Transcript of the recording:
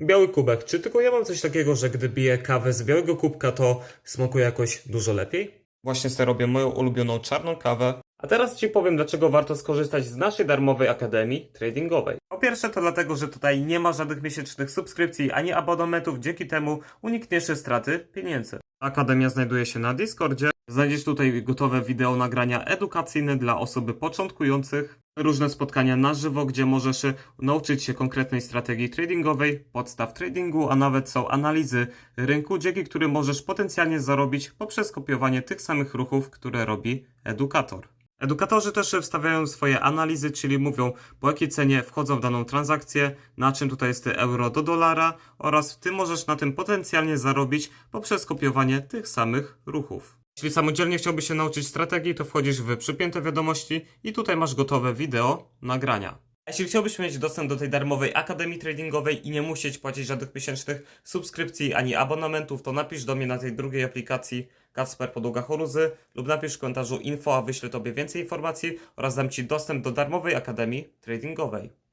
Biały kubek. Czy tylko ja mam coś takiego, że gdy piję kawę z białego kubka, to smakuje jakoś dużo lepiej? Właśnie sobie robię moją ulubioną czarną kawę. A teraz Ci powiem, dlaczego warto skorzystać z naszej darmowej akademii tradingowej. Po pierwsze to dlatego, że tutaj nie ma żadnych miesięcznych subskrypcji ani abonamentów, dzięki temu unikniesz straty pieniędzy. Akademia znajduje się na Discordzie. Znajdziesz tutaj gotowe wideo nagrania edukacyjne dla osoby początkujących, różne spotkania na żywo, gdzie możesz nauczyć się konkretnej strategii tradingowej, podstaw tradingu, a nawet są analizy rynku, dzięki którym możesz potencjalnie zarobić poprzez kopiowanie tych samych ruchów, które robi edukator. Edukatorzy też wstawiają swoje analizy, czyli mówią po jakiej cenie wchodzą w daną transakcję, na czym tutaj jest euro do dolara oraz ty możesz na tym potencjalnie zarobić poprzez kopiowanie tych samych ruchów. Jeśli samodzielnie chciałbyś się nauczyć strategii, to wchodzisz w przypięte wiadomości i tutaj masz gotowe wideo nagrania. Jeśli chciałbyś mieć dostęp do tej darmowej Akademii Tradingowej i nie musieć płacić żadnych miesięcznych subskrypcji ani abonamentów, to napisz do mnie na tej drugiej aplikacji Kacper Podługa Choruzy lub napisz w komentarzu info, a wyślę Tobie więcej informacji oraz dam Ci dostęp do darmowej Akademii Tradingowej.